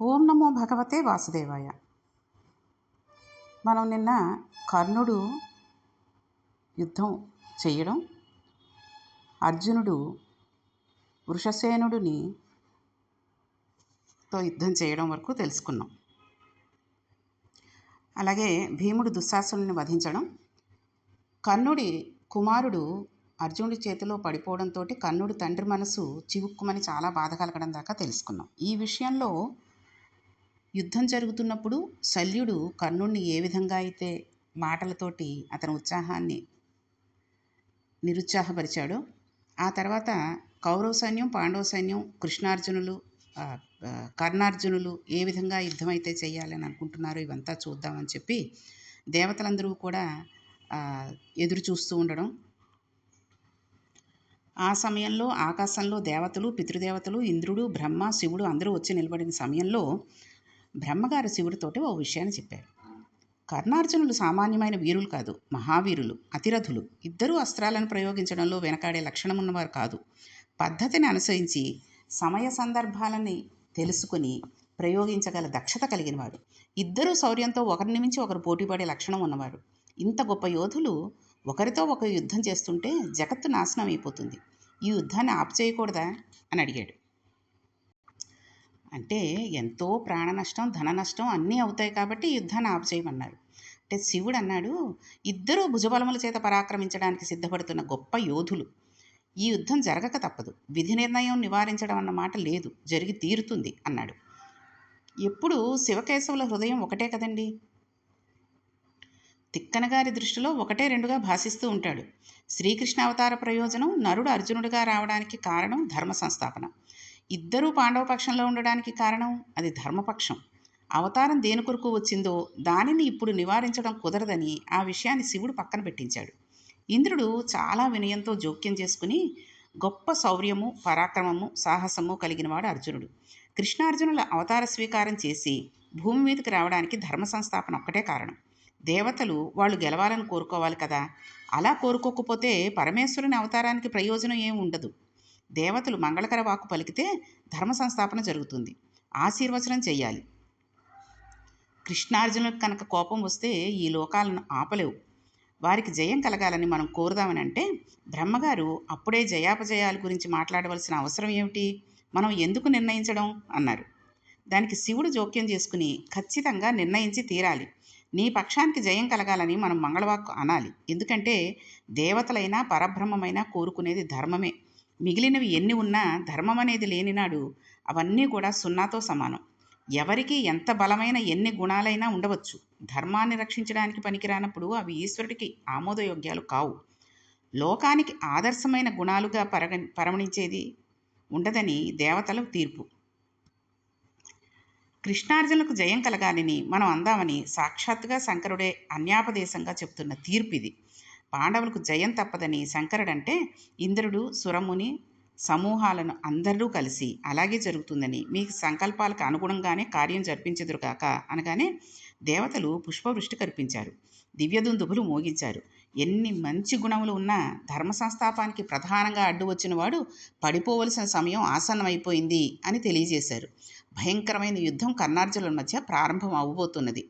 ఓం నమో భగవతే వాసుదేవాయ. మనం నిన్న కర్ణుడు యుద్ధం చేయడం అర్జునుడు వృషసేనుడిని తో యుద్ధం చేయడం వరకు తెలుసుకున్నాం. అలాగే భీముడు దుశ్శాసనుని వధించడం కర్ణుడి కుమారుడు అర్జునుడి చేతిలో పడిపోవడంతో కర్ణుడి తండ్రి మనసు చివుక్కుమని చాలా బాధ కలగడం దాకా తెలుసుకున్నాం. ఈ విషయంలో యుద్ధం జరుగుతున్నప్పుడు శల్యుడు కర్ణుడిని ఏ విధంగా అయితే మాటలతోటి అతని ఉత్సాహాన్ని నిరుత్సాహపరిచాడో ఆ తర్వాత కౌరవ సైన్యం పాండవ సైన్యం కృష్ణార్జునులు కర్ణార్జునులు ఏ విధంగా యుద్ధం అయితే చేయాలని అనుకుంటున్నారో ఇవంతా చూద్దామని చెప్పి దేవతలందరూ కూడా ఎదురు చూస్తూ ఉండడం. ఆ సమయంలో ఆకాశంలో దేవతలు పితృదేవతలు ఇంద్రుడు బ్రహ్మ శివుడు అందరూ వచ్చి నిలబడిన సమయంలో బ్రహ్మగారు శివుడితోటి ఓ విషయాన్ని చెప్పారు. కర్ణార్జునులు సామాన్యమైన వీరులు కాదు మహావీరులు అతిరథులు. ఇద్దరూ అస్త్రాలను ప్రయోగించడంలో వెనకాడే లక్షణం ఉన్నవారు కాదు. పద్ధతిని అనుసరించి సమయ సందర్భాలని తెలుసుకుని ప్రయోగించగల దక్షత కలిగినవారు ఇద్దరూ శౌర్యంతో ఒకరిని మించి ఒకరు పోటీపడే లక్షణం ఉన్నవారు. ఇంత గొప్ప యోధులు ఒకరితో ఒకరు యుద్ధం చేస్తుంటే జగత్తు నాశనం అయిపోతుంది ఈ యుద్ధాన్ని ఆపు చేయకూడదా అని అడిగాడు. అంటే ఎంతో ప్రాణ నష్టం ధన నష్టం అన్నీ అవుతాయి కాబట్టి యుద్ధాన్ని ఆపుచేయమన్నారు. అంటే శివుడు అన్నాడు ఇద్దరూ భుజబలముల చేత పరాక్రమించడానికి సిద్ధపడుతున్న గొప్ప యోధులు. ఈ యుద్ధం జరగక తప్పదు. విధి నిర్ణయం నివారించడం అన్న మాట లేదు. జరిగి తీరుతుంది అన్నాడు. ఎప్పుడు? శివకేశవుల హృదయం ఒకటే కదండి. తిక్కనగారి దృష్టిలో ఒకటే రెండుగా భాషిస్తూ ఉంటాడు. శ్రీకృష్ణ అవతార ప్రయోజనం నరుడు అర్జునుడిగా రావడానికి కారణం ధర్మ సంస్థాపన. ఇద్దరూ పాండవ పక్షంలో ఉండడానికి కారణం అది ధర్మపక్షం. అవతారం దేని కొరకు వచ్చిందో దానిని ఇప్పుడు నివారించడం కుదరదని ఆ విషయాన్ని శివుడు పక్కన పెట్టించాడు. ఇంద్రుడు చాలా వినయంతో జోక్యం చేసుకుని గొప్ప శౌర్యము పరాక్రమము సాహసము కలిగినవాడు అర్జునుడు. కృష్ణార్జునుల అవతార స్వీకారం చేసి భూమి మీదకి రావడానికి ధర్మ సంస్థాపన ఒక్కటే కారణం. దేవతలు వాళ్ళు గెలవాలని కోరుకోవాలి కదా. అలా కోరుకోకపోతే పరమేశ్వరుని అవతారానికి ప్రయోజనం ఏమి ఉండదు. దేవతలు మంగళకర వాక్కు పలికితే ధర్మ సంస్థాపన జరుగుతుంది. ఆశీర్వచనం చెయ్యాలి కృష్ణార్జునులకు కనుక కోపం వస్తే ఈ లోకాలను ఆపలేవు. వారికి జయం కలగాలని మనం కోరుదామని అంటే బ్రహ్మగారు అప్పుడే జయాపజయాల గురించి మాట్లాడవలసిన అవసరం ఏమిటి? మనం ఎందుకు నిర్ణయించడం? అన్నారు. దానికి శివుడు జోక్యం చేసుకుని ఖచ్చితంగా నిర్ణయించి తీరాలి. నీ పక్షానికి జయం కలగాలని మనం మంగళవాక్కు అనాలి. ఎందుకంటే దేవతలైనా పరబ్రహ్మమైనా కోరుకునేది ధర్మమే. మిగిలినవి ఎన్ని ఉన్నా ధర్మం అనేది లేనినాడు అవన్నీ కూడా సున్నాతో సమానం. ఎవరికి ఎంత బలమైన ఎన్ని గుణాలైనా ఉండవచ్చు. ధర్మాన్ని రక్షించడానికి పనికిరానప్పుడు అవి ఈశ్వరుడికి ఆమోదయోగ్యాలు కావు. లోకానికి ఆదర్శమైన గుణాలుగా పరగ పరమణించేది ఉండదని దేవతల తీర్పు. కృష్ణార్జునులకు జయం కలగాలని మనం అందామని సాక్షాత్తుగా శంకరుడే అన్యాపదేశంగా చెప్తున్న తీర్పు ఇది పాండవులకు జయం తప్పదని శంకరుడంటే ఇంద్రుడు సురముని సమూహాలను అందరూ కలిసి అలాగే జరుగుతుందని మీ సంకల్పాలకు అనుగుణంగానే కార్యం జరిపించెదురుగాక అనగానే దేవతలు పుష్పవృష్టి కల్పించారు. దివ్యదుందుభులు మోగించారు. ఎన్ని మంచి గుణములు ఉన్నా ధర్మ సంస్థాపానికి ప్రధానంగా అడ్డు వచ్చిన వాడు పడిపోవలసిన సమయం ఆసన్నమైపోయింది అని తెలియజేశారు. భయంకరమైన యుద్ధం కన్నార్జుల మధ్య ప్రారంభం అవ్వబోతున్నది.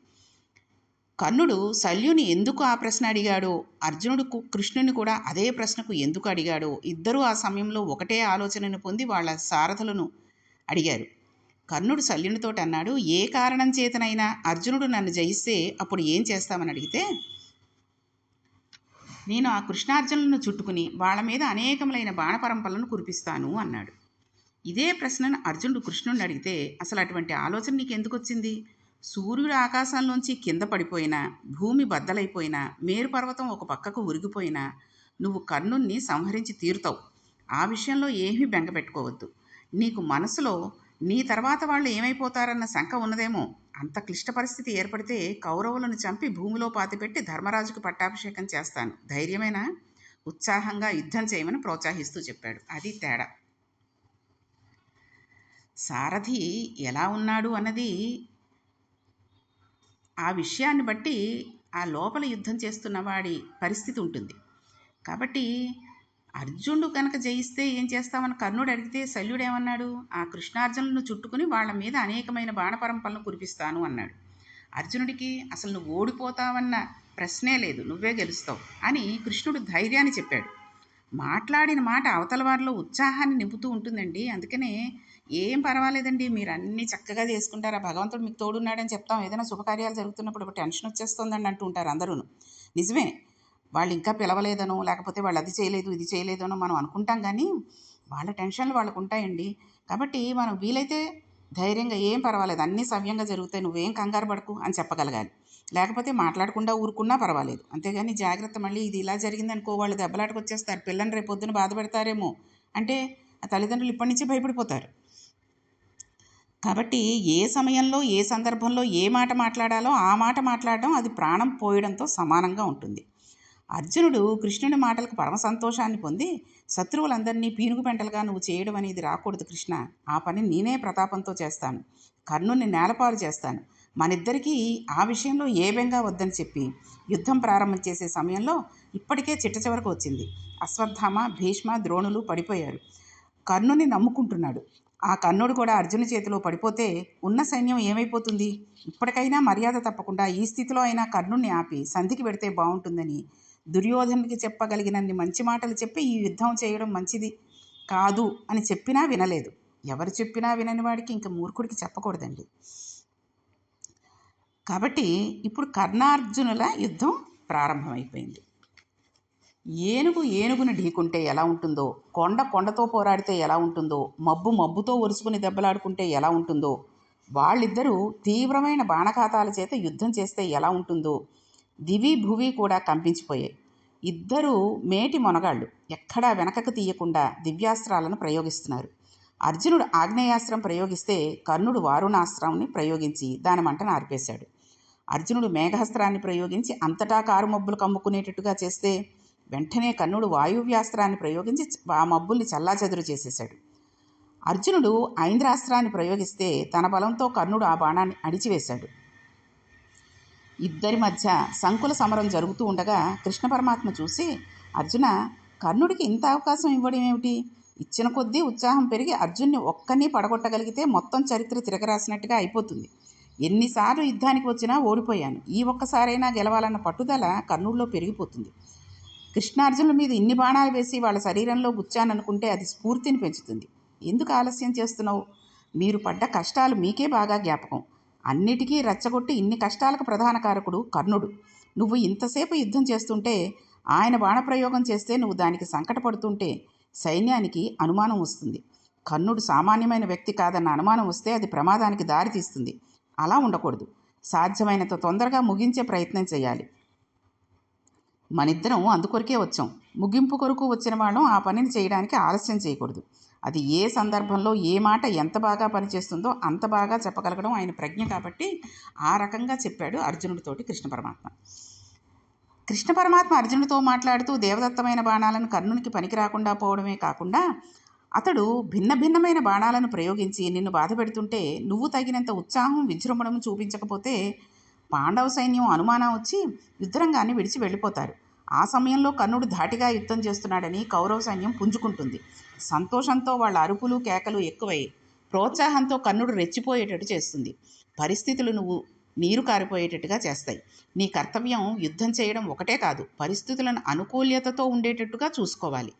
కర్ణుడు శల్యుని ఎందుకు ఆ ప్రశ్న అడిగాడో? అర్జునుడు కృష్ణుని కూడా అదే ప్రశ్నకు ఎందుకు అడిగాడో? ఇద్దరూ ఆ సమయంలో ఒకటే ఆలోచనను పొంది వాళ్ళ సారథులను అడిగారు. కర్ణుడు శల్యునితోటి అన్నాడు ఏ కారణం చేతనైనా అర్జునుడు నన్ను జయిస్తే అప్పుడు ఏం చేస్తామని అడిగితే నేను ఆ కృష్ణార్జునులను చుట్టుకుని వాళ్ళ మీద అనేకములైన బాణపరంపలను కురిపిస్తాను అన్నాడు. ఇదే ప్రశ్నను అర్జునుడు కృష్ణుడిని అడిగితే అసలు అటువంటి ఆలోచన నీకు ఎందుకు వచ్చింది? సూర్యుడు ఆకాశంలోంచి కింద పడిపోయినా భూమి బద్దలైపోయినా మేరు పర్వతం ఒక పక్కకు ఉరిగిపోయినా నువ్వు కర్ణుణ్ణి సంహరించి తీరుతావు. ఆ విషయంలో ఏమీ బెంగపెట్టుకోవద్దు నీకు మనసులో నీ తర్వాత వాళ్ళు ఏమైపోతారన్న శంక ఉన్నదేమో. అంత క్లిష్ట పరిస్థితి ఏర్పడితే కౌరవులను చంపి భూమిలో పాతిపెట్టి ధర్మరాజుకు పట్టాభిషేకం చేస్తాను. ధైర్యమేనా? ఉత్సాహంగా యుద్ధం చేయమని ప్రోత్సహిస్తూ చెప్పాడు. అది తేడా. సారథి ఎలా ఉన్నాడు అన్నది ఆ విషయాన్ని బట్టి ఆ లోపల యుద్ధం చేస్తున్న వాడి పరిస్థితి ఉంటుంది. కాబట్టి అర్జునుడు కనుక జయిస్తే ఏం చేస్తామని కర్ణుడు అడిగితే శల్యుడు ఏమన్నాడు? ఆ కృష్ణార్జునులను చుట్టుకుని వాళ్ళ మీద అనేకమైన బాణపరంపలను కురిపిస్తాను అన్నాడు. అర్జునుడికి అసలు నువ్వు ఓడిపోతావన్న ప్రశ్నే లేదు నువ్వే గెలుస్తావు అని కృష్ణుడు ధైర్యాన్ని చెప్పాడు. మాట్లాడిన మాట అవతల వారిలో ఉత్సాహాన్ని నింపుతూ ఉంటుందండి. అందుకనే ఏం పర్వాలేదండి మీరు అన్నీ చక్కగా చేసుకుంటారా. భగవంతుడు మీకు తోడున్నాడని చెప్తాం. ఏదైనా శుభకార్యాలు జరుగుతున్నప్పుడు ఒక టెన్షన్ వచ్చేస్తుందండి అంటూ ఉంటారు అందరూ నిజమే. వాళ్ళు ఇంకా పిలవలేదనో లేకపోతే వాళ్ళు అది చేయలేదు ఇది చేయలేదనో మనం అనుకుంటాం కానీ వాళ్ళ టెన్షన్లు వాళ్ళకు ఉంటాయండి. కాబట్టి మనం వీలైతే ధైర్యంగా ఏం పర్వాలేదు అన్నీ సవ్యంగా జరుగుతాయి నువ్వేం కంగారు పడకు అని చెప్పగలగాలి. లేకపోతే మాట్లాడకుండా ఊరుకున్నా పర్వాలేదు. అంతేగాని జాగ్రత్త మళ్ళీ ఇది ఇలా జరిగిందనుకో వాళ్ళు దెబ్బలాటకు వచ్చేస్తారు పిల్లని రేపు పొద్దున బాధపెడతారేమో అంటే ఆ తల్లిదండ్రులు ఇప్పటి నుంచే భయపడిపోతారు. కాబట్టి ఏ సమయంలో ఏ సందర్భంలో ఏ మాట మాట్లాడాలో ఆ మాట మాట్లాడడం అది ప్రాణం పోయడంతో సమానంగా ఉంటుంది. అర్జునుడు కృష్ణుని మాటలకు పరమ సంతోషాన్ని పొంది శత్రువులందరినీ పీనుగు పెంటలుగా నువ్వు చేయడం అనేది రాకూడదు కృష్ణ. ఆ పని నేనే ప్రతాపంతో చేస్తాను. కర్ణుని నేలపాలు చేస్తాను. మనిద్దరికీ ఆ విషయంలో ఏ బెంగా వద్దని చెప్పి యుద్ధం ప్రారంభం చేసే సమయంలో ఇప్పటికే చిట్ట చివరకు వచ్చింది. అశ్వత్థామ భీష్మ ద్రోణులు పడిపోయారు. కర్ణుని నమ్ముకుంటున్నాడు. ఆ కర్ణుడు కూడా అర్జున చేతిలో పడిపోతే ఉన్న సైన్యం ఏమైపోతుంది? ఇప్పటికైనా మర్యాద తప్పకుండా ఈ స్థితిలో అయినా కర్ణుణ్ణి ఆపి సంధికి పెడితే బాగుంటుందని దుర్యోధనుడికి చెప్పగలిగినన్ని మంచి మాటలు చెప్పి ఈ యుద్ధం చేయడం మంచిది కాదు అని చెప్పినా వినలేదు. ఎవరు చెప్పినా వినని వాడికి ఇంక మూర్ఖుడికి చెప్పకూడదండి. కాబట్టి ఇప్పుడు కర్ణార్జునుల యుద్ధం ప్రారంభమైపోయింది. ఏనుగు ఏనుగును ఢీకుంటే ఎలా ఉంటుందో కొండ కొండతో పోరాడితే ఎలా ఉంటుందో మబ్బు మబ్బుతో ఒరుసుకుని దెబ్బలాడుకుంటే ఎలా ఉంటుందో వాళ్ళిద్దరూ తీవ్రమైన బాణకాతాల చేత యుద్ధం చేస్తే ఎలా ఉంటుందో దివి భువి కూడా కంపించిపోయాయి. ఇద్దరూ మేటి మొనగాళ్ళు ఎక్కడా వెనకకు తీయకుండా దివ్యాస్త్రాలను ప్రయోగిస్తున్నారు. అర్జునుడు ఆగ్నేయాస్త్రం ప్రయోగిస్తే కర్ణుడు వారుణాస్త్రాన్ని ప్రయోగించి దాని మంటను ఆర్పేశాడు. అర్జునుడు మేఘాస్త్రాన్ని ప్రయోగించి అంతటా కారు మబ్బులు కమ్ముకునేటట్టుగా చేస్తే వెంటనే కర్ణుడు వాయువ్యాస్త్రాన్ని ప్రయోగించి ఆ మబ్బుల్ని చల్లాచెదురు చేసేశాడు. అర్జునుడు ఐంద్రాస్త్రాన్ని ప్రయోగిస్తే తన బలంతో కర్ణుడు ఆ బాణాన్ని అడిచివేశాడు ఇద్దరి మధ్య సంకుల సమరం జరుగుతూ ఉండగా కృష్ణ పరమాత్మ చూసి అర్జున కర్ణుడికి ఇంత అవకాశం ఇవ్వడం ఏమిటి? ఇచ్చిన కొద్దీ ఉత్సాహం పెరిగి అర్జున్ని ఒక్కని పడగొట్టగలిగితే మొత్తం చరిత్ర తిరగరాసినట్టుగా అయిపోతుంది. ఎన్నిసార్లు యుద్ధానికి వచ్చినా ఓడిపోయాను. ఈ ఒక్కసారైనా గెలవాలన్న పట్టుదల కర్ణుడిలో పెరిగిపోతుంది. కృష్ణార్జునుల మీద ఇన్ని బాణాలు వేసి వాళ్ళ శరీరంలో గుచ్చాననుకుంటే అది స్ఫూర్తిని పెంచుతుంది. ఎందుకు ఆలస్యం చేస్తున్నావు? మీరు పడ్డ కష్టాలు మీకే బాగా జ్ఞాపకం. అన్నిటికీ రెచ్చగొట్టి ఇన్ని కష్టాలకు ప్రధాన కారకుడు కర్ణుడు. నువ్వు ఇంతసేపు యుద్ధం చేస్తుంటే ఆయన బాణప్రయోగం చేస్తే నువ్వు దానికి సంకటపడుతుంటే సైన్యానికి అనుమానం వస్తుంది. కర్ణుడు సామాన్యమైన వ్యక్తి కాదన్న అనుమానం వస్తే అది ప్రమాదానికి దారితీస్తుంది. అలా ఉండకూడదు. సాధ్యమైనంత తొందరగా ముగించే ప్రయత్నం చేయాలి. మనిద్దరం అందుకొరకే వచ్చాం. ముగింపు కొరకు వచ్చిన వాళ్ళం ఆ పనిని చేయడానికి ఆలస్యం చేయకూడదు. అది ఏ సందర్భంలో ఏ మాట ఎంత బాగా పనిచేస్తుందో అంత బాగా చెప్పగలగడం ఆయన ప్రజ్ఞ కాబట్టి ఆ రకంగా చెప్పాడు అర్జునుడితోటి కృష్ణ పరమాత్మ. కృష్ణ పరమాత్మ అర్జునుడితో మాట్లాడుతూ దేవదత్తమైన బాణాలను కర్ణునికి పనికి రాకుండా పోవడమే కాకుండా అతడు భిన్న భిన్నమైన బాణాలను ప్రయోగించి నిన్ను బాధ పెడుతుంటే నువ్వు తగినంత ఉత్సాహం విజృంభణం చూపించకపోతే పాండవ సైన్యం అనుమానం వచ్చి యుద్ధరంగాన్ని విడిచి వెళ్ళిపోతారు. ఆ సమయంలో కర్ణుడు ధాటిగా యుద్ధం చేస్తున్నాడని కౌరవ సైన్యం పుంజుకుంటుంది. సంతోషంతో వాళ్ళ అరుపులు కేకలు ఎక్కువై ప్రోత్సాహంతో కర్ణుడు రెచ్చిపోయేటట్టు చేస్తుంది. పరిస్థితులు నువ్వు నీరు కారిపోయేటట్టుగా చేస్తాయి. నీ కర్తవ్యం యుద్ధం చేయడం ఒకటే కాదు పరిస్థితులను అనుకూల్యతతో ఉండేటట్టుగా చూసుకోవాలి.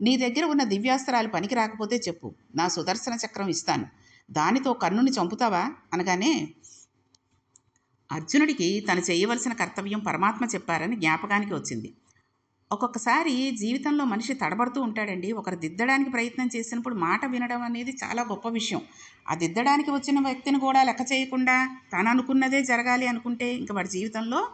నీ దగ్గర ఉన్న దివ్యాస్త్రాలు పనికి రాకపోతే చెప్పు. నా సుదర్శన చక్రం ఇస్తాను. దానితో కర్ణుని చంపుతావా? అనగానే అర్జునుడికి తను చేయవలసిన కర్తవ్యం పరమాత్మ చెప్పారని జ్ఞాపకానికి వచ్చింది. ఒక్కొక్కసారి జీవితంలో మనిషి తడబడుతూ ఉంటాడండి. ఒకరు దిద్దడానికి ప్రయత్నం చేసినప్పుడు మాట వినడం అనేది చాలా గొప్ప విషయం. ఆ దిద్దడానికి వచ్చిన వ్యక్తిని కూడా లెక్క చేయకుండా తను అనుకున్నదే జరగాలి అనుకుంటే ఇంక వాడి జీవితంలో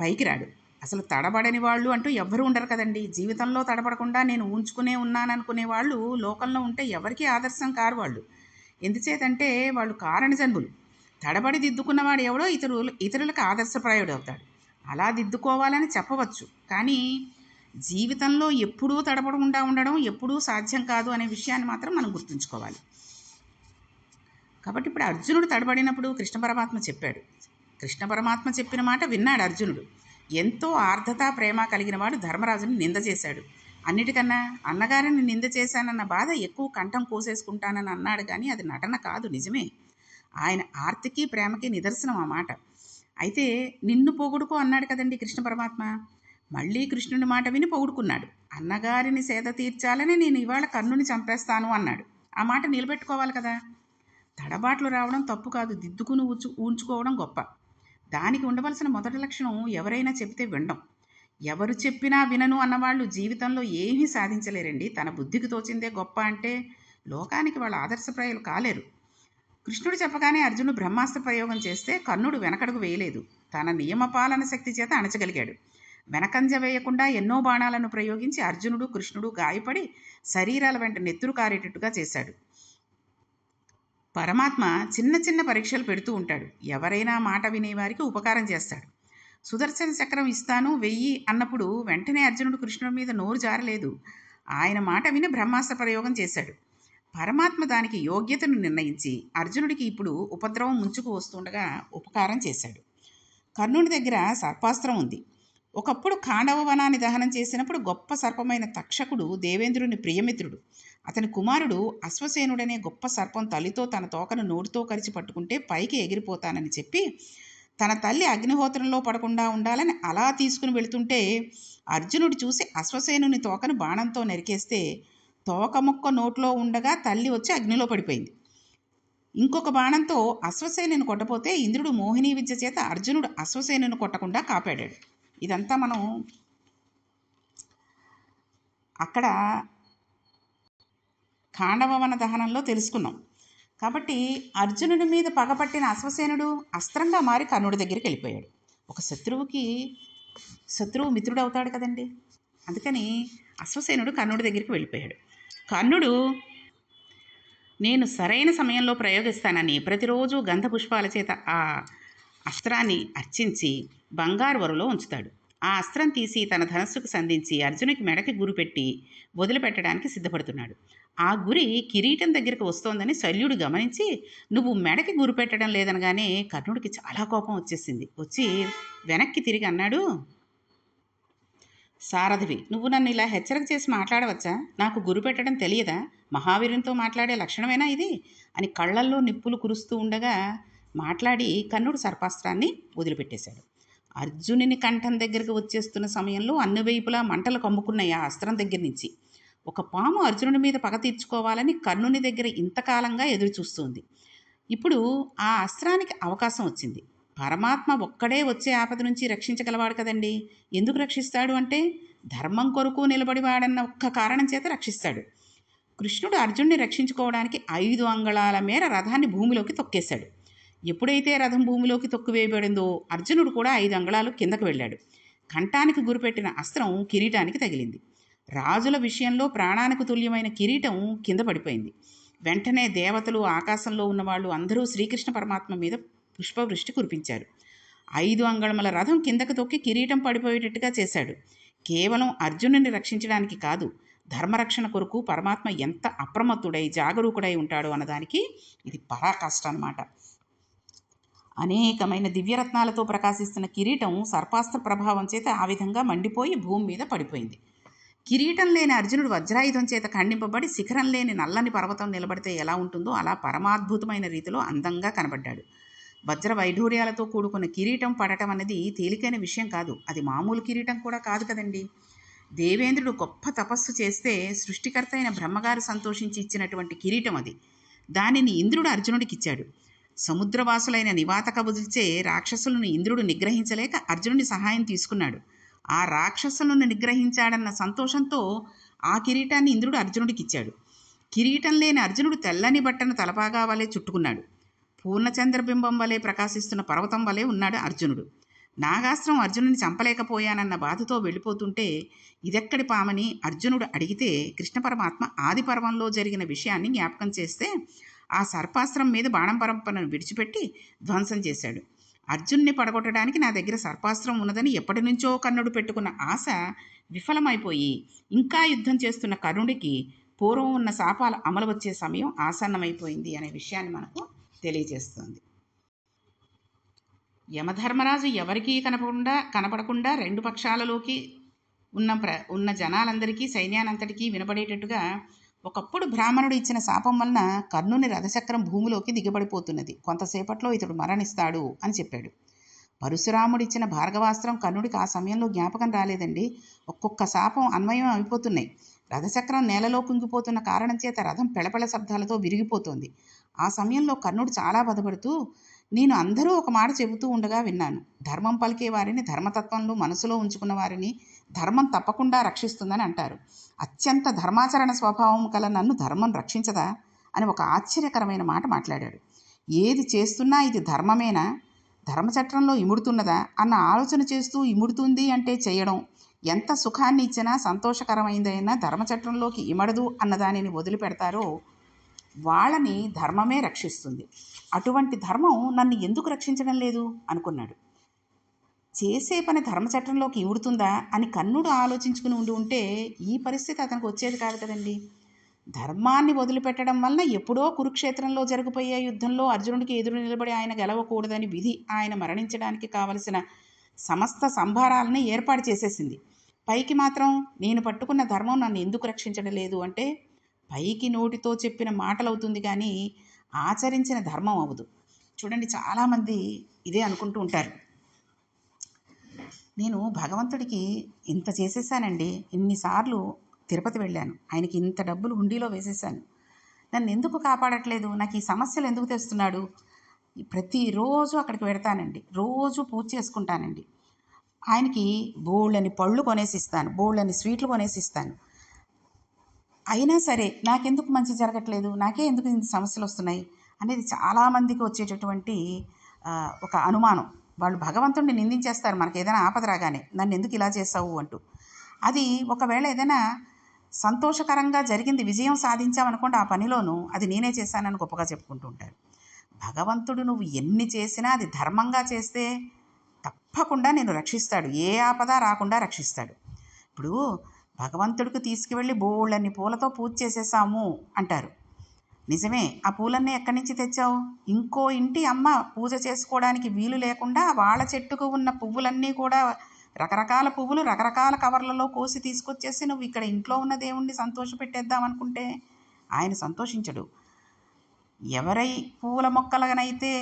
పైకి రాడు. అసలు తడబడని వాళ్ళు అంటూ ఎవ్వరూ ఉండరు కదండి. జీవితంలో తడబడకుండా నేను ఉంచుకునే ఉన్నాను అనుకునే వాళ్ళు లోకంలో ఉంటే ఎవరికీ ఆదర్శం కారు వాళ్ళు. ఎందుచేతంటే వాళ్ళు కారణ జన్ములు. తడబడి దిద్దుకున్నవాడు ఎవడో ఇతరులు ఇతరులకు ఆదర్శప్రాయుడు అవుతాడు. అలా దిద్దుకోవాలని చెప్పవచ్చు. కానీ జీవితంలో ఎప్పుడూ తడపడకుండా ఉండడం ఎప్పుడూ సాధ్యం కాదు అనే విషయాన్ని మాత్రం మనం గుర్తుంచుకోవాలి. కాబట్టి ఇప్పుడు అర్జునుడు తడబడినప్పుడు కృష్ణ పరమాత్మ చెప్పాడు. కృష్ణ పరమాత్మ చెప్పిన మాట విన్నాడు అర్జునుడు. ఎంతో ఆర్ధత ప్రేమ కలిగిన వాడు ధర్మరాజుని నింద చేశాడు. అన్నిటికన్నా అన్నగారిని నింద చేశానన్న బాధ ఎక్కువ కంఠం కోసేసుకుంటానని అన్నాడు కానీ అది నటన కాదు నిజమే. ఆయన ఆర్తికి ప్రేమకి నిదర్శనం ఆ మాట. అయితే నిన్ను పొగుడుకో అన్నాడు కదండి కృష్ణ పరమాత్మ. మళ్ళీ కృష్ణుని మాట విని పొగుడుకున్నాడు. అన్నగారిని సేద తీర్చాలని నేను ఇవాళ కర్ణుని చంపేస్తాను అన్నాడు. ఆ మాట నిలబెట్టుకోవాలి కదా. తడబాట్లు రావడం తప్పు కాదు. దిద్దుకుని ఊచు ఊంచుకోవడం గొప్ప. దానికి ఉండవలసిన మొదటి లక్షణం ఎవరైనా చెప్తే వినడం. ఎవరు చెప్పినా వినను అన్నవాళ్ళు జీవితంలో ఏమీ సాధించలేరండి. తన బుద్ధికి తోచిందే గొప్ప అంటే లోకానికి వాళ్ళ ఆదర్శప్రాయాలు కాలేరు. కృష్ణుడు చెప్పగానే అర్జునుడు బ్రహ్మాస్త్ర ప్రయోగం చేస్తే కర్ణుడు వెనకడుగు వేయలేదు. తన నియమపాలన శక్తి చేత అణచగలిగాడు. వెనకంజ వేయకుండా ఎన్నో బాణాలను ప్రయోగించి అర్జునుడు కృష్ణుడు గాయపడి శరీరాల వెంట నెత్తురు కారేటట్టుగా చేశాడు. పరమాత్మ చిన్న చిన్న పరీక్షలు పెడుతూ ఉంటాడు. ఎవరైనా మాట వినేవారికి ఉపకారం చేస్తాడు. సుదర్శన చక్రం ఇస్తాను వెయ్యి అన్నప్పుడు వెంటనే అర్జునుడు కృష్ణుడి మీద నోరు జారలేదు. ఆయన మాట విని బ్రహ్మాస్త్ర ప్రయోగం చేశాడు. పరమాత్మ దానికి యోగ్యతను నిర్ణయించి అర్జునుడికి ఇప్పుడు ఉపద్రవం ముంచుకు వస్తుండగా ఉపకారం చేశాడు. కర్ణుని దగ్గర సర్పాస్త్రం ఉంది. ఒకప్పుడు ఖాండవ వనాన్ని దహనం చేసినప్పుడు గొప్ప సర్పమైన తక్షకుడు దేవేంద్రుని ప్రియమిత్రుడు. అతని కుమారుడు అశ్వసేనుడనే గొప్ప సర్పం తల్లితో తన తోకను నోటితో కరిచి పట్టుకుంటే పైకి ఎగిరిపోతానని చెప్పి తన తల్లి అగ్నిహోత్రంలో పడకుండా ఉండాలని అలా తీసుకుని వెళుతుంటే అర్జునుడు చూసి అశ్వసేనుని తోకను బాణంతో నరికేస్తే తోక ముక్క నోట్లో ఉండగా తల్లి వచ్చి అగ్నిలో పడిపోయింది. ఇంకొక బాణంతో అశ్వసేనుని కొట్టపోతే ఇంద్రుడు మోహిని విద్య చేత అర్జునుడు అశ్వసేనుని కొట్టకుండా కాపాడాడు. ఇదంతా మనం అక్కడ కాండవవన దహనంలో తెలుసుకున్నాం. కాబట్టి అర్జునుడి మీద పగపట్టిన అశ్వసేనుడు అస్త్రంగా మారి కర్ణుడి దగ్గరికి వెళ్ళిపోయాడు. ఒక శత్రువుకి శత్రువు మిత్రుడు అవుతాడు కదండి. అందుకని అశ్వసేనుడు కర్ణుడి దగ్గరికి వెళ్ళిపోయాడు. కర్ణుడు నేను సరైన సమయంలో ప్రయోగిస్తానని ప్రతిరోజు గంధ పుష్పాల చేత ఆ అస్త్రాన్ని అర్చించి బంగారు వరలో ఉంచుతాడు. ఆ అస్త్రం తీసి తన ధనస్సుకు సంధించి అర్జునికి మెడకి గురి పెట్టి వదిలిపెట్టడానికి సిద్ధపడుతున్నాడు. ఆ గురి కిరీటం దగ్గరికి వస్తోందని శల్యుడు గమనించి నువ్వు మెడకి గురి పెట్టడం లేదనగానే కర్ణుడికి చాలా కోపం వచ్చేసింది. వచ్చి వెనక్కి తిరిగి అన్నాడు సారథివి నువ్వు నన్ను ఇలా హెచ్చరిక చేసి మాట్లాడవచ్చా? నాకు గురి పెట్టడం తెలియదా? మహావీరునితో మాట్లాడే లక్షణమేనా ఇది? అని కళ్ళల్లో నిప్పులు కురుస్తూ ఉండగా మాట్లాడి కన్నుడు సర్పాస్త్రాన్ని వదిలిపెట్టేశాడు. అర్జునుని కంఠం దగ్గరికి వచ్చేస్తున్న సమయంలో అన్ని వైపులా మంటలు కమ్ముకున్నాయి ఆ అస్త్రం దగ్గర నుంచి. ఒక పాము అర్జునుడి మీద పగ తీర్చుకోవాలని కర్ణుని దగ్గర ఇంతకాలంగా ఎదురు చూస్తుంది ఇప్పుడు ఆ అస్త్రానికి అవకాశం వచ్చింది. పరమాత్మ ఒక్కడే వచ్చే ఆపద నుంచి రక్షించగలవాడు కదండి. ఎందుకు రక్షిస్తాడు అంటే ధర్మం కొరకు నిలబడివాడన్న ఒక్క కారణం చేత రక్షిస్తాడు. కృష్ణుడు అర్జున్ని రక్షించుకోవడానికి ఐదు అంగళాల మేర రథాన్ని భూమిలోకి తొక్కేశాడు. ఎప్పుడైతే రథం భూమిలోకి తొక్కువేయబడిందో అర్జునుడు కూడా ఐదు అంగళాలు కిందకు వెళ్ళాడు. కంఠానికి గురిపెట్టిన అస్త్రం కిరీటానికి తగిలింది. రాజుల విషయంలో ప్రాణానికి తుల్యమైన కిరీటం కింద పడిపోయింది. వెంటనే దేవతలు ఆకాశంలో ఉన్నవాళ్ళు అందరూ శ్రీకృష్ణ పరమాత్మ మీద పుష్పవృష్టి కురిపించారు ఐదు అంగళముల రథం కిందకు తొక్కి కిరీటం పడిపోయేటట్టుగా చేశాడు. కేవలం అర్జునుని రక్షించడానికి కాదు ధర్మరక్షణ కొరకు పరమాత్మ ఎంత అప్రమత్తుడై జాగరూకుడై ఉంటాడో అన్నదానికి ఇది పరాకాష్ట అన్నమాట అనేకమైన దివ్యరత్నాలతో ప్రకాశిస్తున్న కిరీటం సర్పాస్త్ర ప్రభావం చేత ఆ విధంగా మండిపోయి భూమి మీద పడిపోయింది. కిరీటం లేని అర్జునుడు వజ్రాయుధం చేత ఖండింపబడి శిఖరం లేని నల్లని పర్వతం నిలబడితే ఎలా ఉంటుందో అలా పరమాద్భుతమైన రీతిలో అందంగా కనబడ్డాడు. వజ్ర వైఢూర్యాలతో కూడుకున్న కిరీటం పడటం అనేది తేలికైన విషయం కాదు. అది మామూలు కిరీటం కూడా కాదు కదండి. దేవేంద్రుడు గొప్ప తపస్సు చేస్తే సృష్టికర్త అయిన బ్రహ్మగారు సంతోషించి ఇచ్చినటువంటి కిరీటం అది. దానిని ఇంద్రుడు అర్జునుడికి ఇచ్చాడు సముద్రవాసులైన నివాత కబుదిల్చే రాక్షసులను ఇంద్రుడు నిగ్రహించలేక అర్జునుడి సహాయం తీసుకున్నాడు. ఆ రాక్షసులను నిగ్రహించాడన్న సంతోషంతో ఆ కిరీటాన్ని ఇంద్రుడు అర్జునుడికి ఇచ్చాడు కిరీటం లేని అర్జునుడు తెల్లని బట్టను తలపాగా వలె చుట్టుకున్నాడు. పూర్ణచంద్రబింబం వలె ప్రకాశిస్తున్న పర్వతం వలె ఉన్నాడు అర్జునుడు. నాగాస్త్రం అర్జునుని చంపలేకపోయానన్న బాధతో వెళ్ళిపోతుంటే ఇదెక్కడి పామని అర్జునుడు అడిగితే కృష్ణ పరమాత్మ ఆది పర్వంలో జరిగిన విషయాన్ని జ్ఞాపకం చేస్తే ఆ సర్పాస్త్రం మీద బాణం పరంపరను విడిచిపెట్టి ధ్వంసం చేశాడు. అర్జున్ని పడగొట్టడానికి నా దగ్గర సర్పాస్త్రం ఉన్నదని ఎప్పటి నుంచో కర్ణుడు పెట్టుకున్న ఆశ విఫలమైపోయి ఇంకా యుద్ధం చేస్తున్న కర్ణుడికి పూర్వం ఉన్న శాపాలు అమలు వచ్చే సమయం ఆసన్నమైపోయింది అనే విషయాన్ని మనకు తెలియజేస్తుంది. యమధర్మరాజు ఎవరికీ కనపడకుండా కనపడకుండా రెండు పక్షాలలోకి ఉన్న ప్ర ఉన్న జనాలందరికీ సైన్యానంతటికీ వినపడేటట్టుగా ఒకప్పుడు బ్రాహ్మణుడు ఇచ్చిన శాపం వలన కర్ణుని రథచక్రం భూమిలోకి దిగబడిపోతున్నది. కొంతసేపట్లో ఇతడు మరణిస్తాడు అని చెప్పాడు. పరశురాముడిచ్చిన భార్గవాస్త్రం కర్ణుడికి ఆ సమయంలో జ్ఞాపకం రాలేదండి. ఒక్కొక్క శాపం అన్వయం అయిపోతున్నాయి. రథచక్రం నేలలో కుంగిపోతున్న కారణం చేత రథం పెళపెళ శబ్దాలతో విరిగిపోతోంది. ఆ సమయంలో కర్ణుడు చాలా బాధపడుతూ నేను అందరూ ఒక మాట చెబుతూ ఉండగా విన్నాను. ధర్మం పలికే వారిని ధర్మతత్వంలో మనసులో ఉంచుకున్న వారిని ధర్మం తప్పకుండా రక్షిస్తుందని అంటారు. అత్యంత ధర్మాచరణ స్వభావం కల నన్ను ధర్మం రక్షించదా? అని ఒక ఆశ్చర్యకరమైన మాట మాట్లాడాడు. ఏది చేస్తున్నా ఇది ధర్మమేనా? ధర్మచట్రంలో ఇముడుతున్నదా? అన్న ఆలోచన చేస్తూ ఇముడుతుంది అంటే చేయడం ఎంత సుఖాన్ని ఇచ్చినా సంతోషకరమైందైనా ధర్మచట్రంలోకి ఇమడదు అన్నదానిని వదిలిపెడతారో వాళ్ళని ధర్మమే రక్షిస్తుంది. అటువంటి ధర్మం నన్ను ఎందుకు రక్షించడం లేదు? అనుకున్నాడు. చేసే పని ధర్మచట్రంలోకి ఇముడుతుందా అని కన్నుడు ఆలోచించుకుని ఉండి ఉంటే ఈ పరిస్థితి అతనికి వచ్చేది కాదు కదండి. ధర్మాన్ని వదిలిపెట్టడం వలన ఎప్పుడో కురుక్షేత్రంలో జరిగిపోయే యుద్ధంలో అర్జునుడికి ఎదురు నిలబడి ఆయన గెలవకూడదని విధి ఆయన మరణించడానికి కావలసిన సమస్త సంభారాలని ఏర్పాటు చేసేసింది. పైకి మాత్రం నేను పట్టుకున్న ధర్మం నన్ను ఎందుకు రక్షించడం లేదు అంటే పైకి నోటితో చెప్పిన మాటలవుతుంది కానీ ఆచరించిన ధర్మం అవ్వదు. చూడండి చాలామంది ఇదే అనుకుంటూ ఉంటారు. నేను భగవంతుడికి ఇంత చేసేసానండి. ఇన్నిసార్లు తిరుపతి వెళ్ళాను. ఆయనకి ఇంత డబ్బులు హుండీలో వేసేసాను. నన్ను ఎందుకు కాపాడట్లేదు? నాకు ఈ సమస్యలు ఎందుకు తెస్తున్నాడు? ప్రతిరోజు అక్కడికి వెడతానండి రోజు పూజ చేసుకుంటానండి. ఆయనకి బోళ్ళని పళ్ళు కొనేసి ఇస్తాను బోళ్ళని స్వీట్లు కొనేసి ఇస్తాను అయినా సరే నాకెందుకు మంచి జరగట్లేదు? నాకే ఎందుకు ఇంత సమస్యలు వస్తున్నాయి? అనేది చాలామందికి వచ్చేటటువంటి ఒక అనుమానం. వాళ్ళు భగవంతుడిని నిందించేస్తారు మనకి ఏదైనా ఆపద రాగానే. నన్ను ఎందుకు ఇలా చేస్తావు అంటూ. అది ఒకవేళ ఏదైనా సంతోషకరంగా జరిగింది విజయం సాధించామనుకోండి ఆ పనిలోనూ అది నేనే చేశానని గొప్పగా చెప్పుకుంటూ ఉంటారు. భగవంతుడు నువ్వు ఎన్ని చేసినా అది ధర్మంగా చేస్తే తప్పకుండా నేను రక్షిస్తాడు. ఏ ఆపద రాకుండా రక్షిస్తాడు. ఇప్పుడు భగవంతుడికి తీసుకువెళ్ళి బోళ్ళన్ని పూలతో పూజ చేసేసాము అంటారు. నిజమే ఆ పూలన్నీ ఎక్కడి నుంచి తెచ్చావు? ఇంకో ఇంటి అమ్మ పూజ చేసుకోవడానికి వీలు లేకుండా వాళ్ళ చెట్టుకు ఉన్న పువ్వులన్నీ కూడా రకరకాల పువ్వులు రకరకాల కవర్లలో కోసి తీసుకొచ్చేసి నువ్వు ఇక్కడ ఇంట్లో ఉన్న దేవుణ్ణి సంతోషపెట్టేద్దాం అనుకుంటే ఆయన సంతోషించడు. ఎవరై పువ్వుల మొక్కలనైతే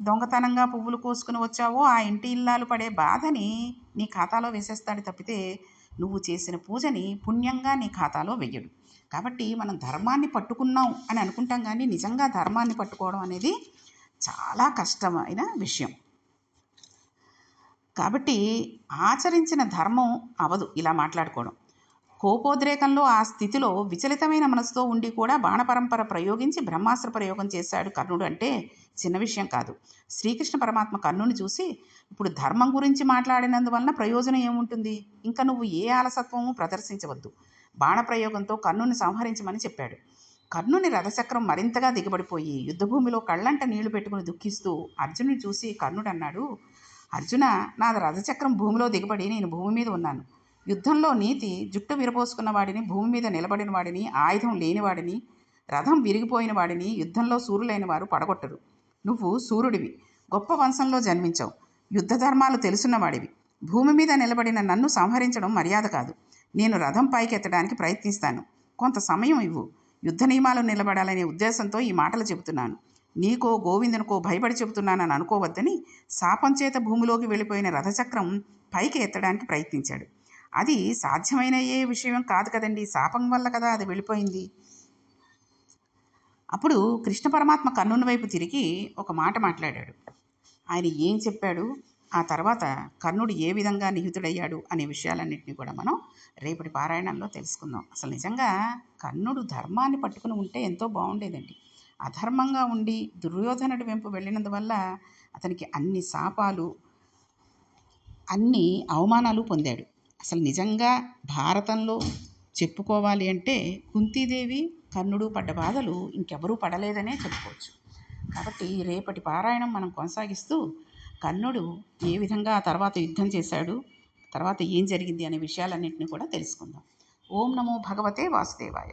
దొంగతనంగా పువ్వులు కోసుకుని వచ్చావో ఆ ఇంటి ఇల్లాలు పడే బాధని నీ ఖాతాలో వేసేస్తాడు తప్పితే నువ్వు చేసిన పూజని పుణ్యంగా నీ ఖాతాలో వెయ్యడు. కాబట్టి మనం ధర్మాన్ని పట్టుకున్నాం అని అనుకుంటాం కానీ నిజంగా ధర్మాన్ని పట్టుకోవడం అనేది చాలా కష్టమైన విషయం. కాబట్టి ఆచరించిన ధర్మం అవదు ఇలా మాట్లాడుకోవడం. కోపోద్రేకంలో ఆ స్థితిలో విచలితమైన మనసుతో ఉండి కూడా బాణపరంపర ప్రయోగించి బ్రహ్మాస్త్ర ప్రయోగం చేశాడు కర్ణుడు అంటే చిన్న విషయం కాదు. శ్రీకృష్ణ పరమాత్మ కర్ణుని చూసి ఇప్పుడు ధర్మం గురించి మాట్లాడినందువలన ప్రయోజనం ఏముంటుంది? ఇంకా నువ్వు ఏ ఆలసత్వము ప్రదర్శించవద్దు. బాణప్రయోగంతో కర్ణుని సంహరించమని చెప్పాడు. కర్ణుని రథచక్రం మరింతగా దిగబడిపోయి యుద్ధభూమిలో కళ్ళంట నీళ్ళు పెట్టుకుని దుఃఖిస్తూ అర్జునుని చూసి కర్ణుడు అన్నాడు అర్జున నా రథచక్రం భూమిలో దిగబడి నేను భూమి మీద ఉన్నాను. యుద్ధంలో నీతి జుట్టు విరబోసుకున్న వాడిని భూమి మీద నిలబడిన వాడిని ఆయుధం లేనివాడిని రథం విరిగిపోయిన వాడిని యుద్ధంలో సూర్యులైన వారు పడగొట్టరు. నువ్వు సూర్యుడివి. గొప్ప వంశంలో జన్మించావు. యుద్ధ ధర్మాలు తెలుసున్నవాడివి భూమి మీద నిలబడిన నన్ను సంహరించడం మర్యాద కాదు. నేను రథం పైకి ఎత్తడానికి ప్రయత్నిస్తాను. కొంత సమయం ఇవ్వు. యుద్ధ నియమాలు నిలబడాలనే ఉద్దేశంతో ఈ మాటలు చెబుతున్నాను. నీకో గోవిందునికో భయపడి చెబుతున్నానని అనుకోవద్దని శాపం చేత భూమిలోకి వెళ్ళిపోయిన రథచక్రం పైకి ఎత్తడానికి ప్రయత్నించాడు. అది సాధ్యమైన ఏ విషయం కాదు కదండి. శాపం వల్ల కదా అది వెళ్ళిపోయింది. అప్పుడు కృష్ణ పరమాత్మ కర్ణుని వైపు తిరిగి ఒక మాట మాట్లాడాడు. ఆయన ఏం చెప్పాడు? ఆ తర్వాత కర్ణుడు ఏ విధంగా నిహితుడయ్యాడు అనే విషయాలన్నింటినీ కూడా మనం రేపటి పారాయణంలో తెలుసుకుందాం. అసలు నిజంగా కర్ణుడు ధర్మాన్ని పట్టుకుని ఉంటే ఎంతో బాగుండేదండి. అధర్మంగా ఉండి దుర్యోధనుడి వెంపు వెళ్ళినందువల్ల అతనికి అన్ని శాపాలు అన్ని అవమానాలు పొందాడు. అసలు నిజంగా భారతంలో చెప్పుకోవాలి అంటే కుంతీదేవి కర్ణుడు పడ్డ బాధలు ఇంకెవరూ పడలేదనే చెప్పుకోవచ్చు. కాబట్టి రేపటి పారాయణం మనం కొనసాగిస్తూ కర్ణుడు ఏ విధంగా ఆ తర్వాత యుద్ధం చేశాడు తర్వాత ఏం జరిగింది అనే విషయాలన్నింటినీ కూడా తెలుసుకుందాం. ఓం నమో భగవతే వాసుదేవాయ.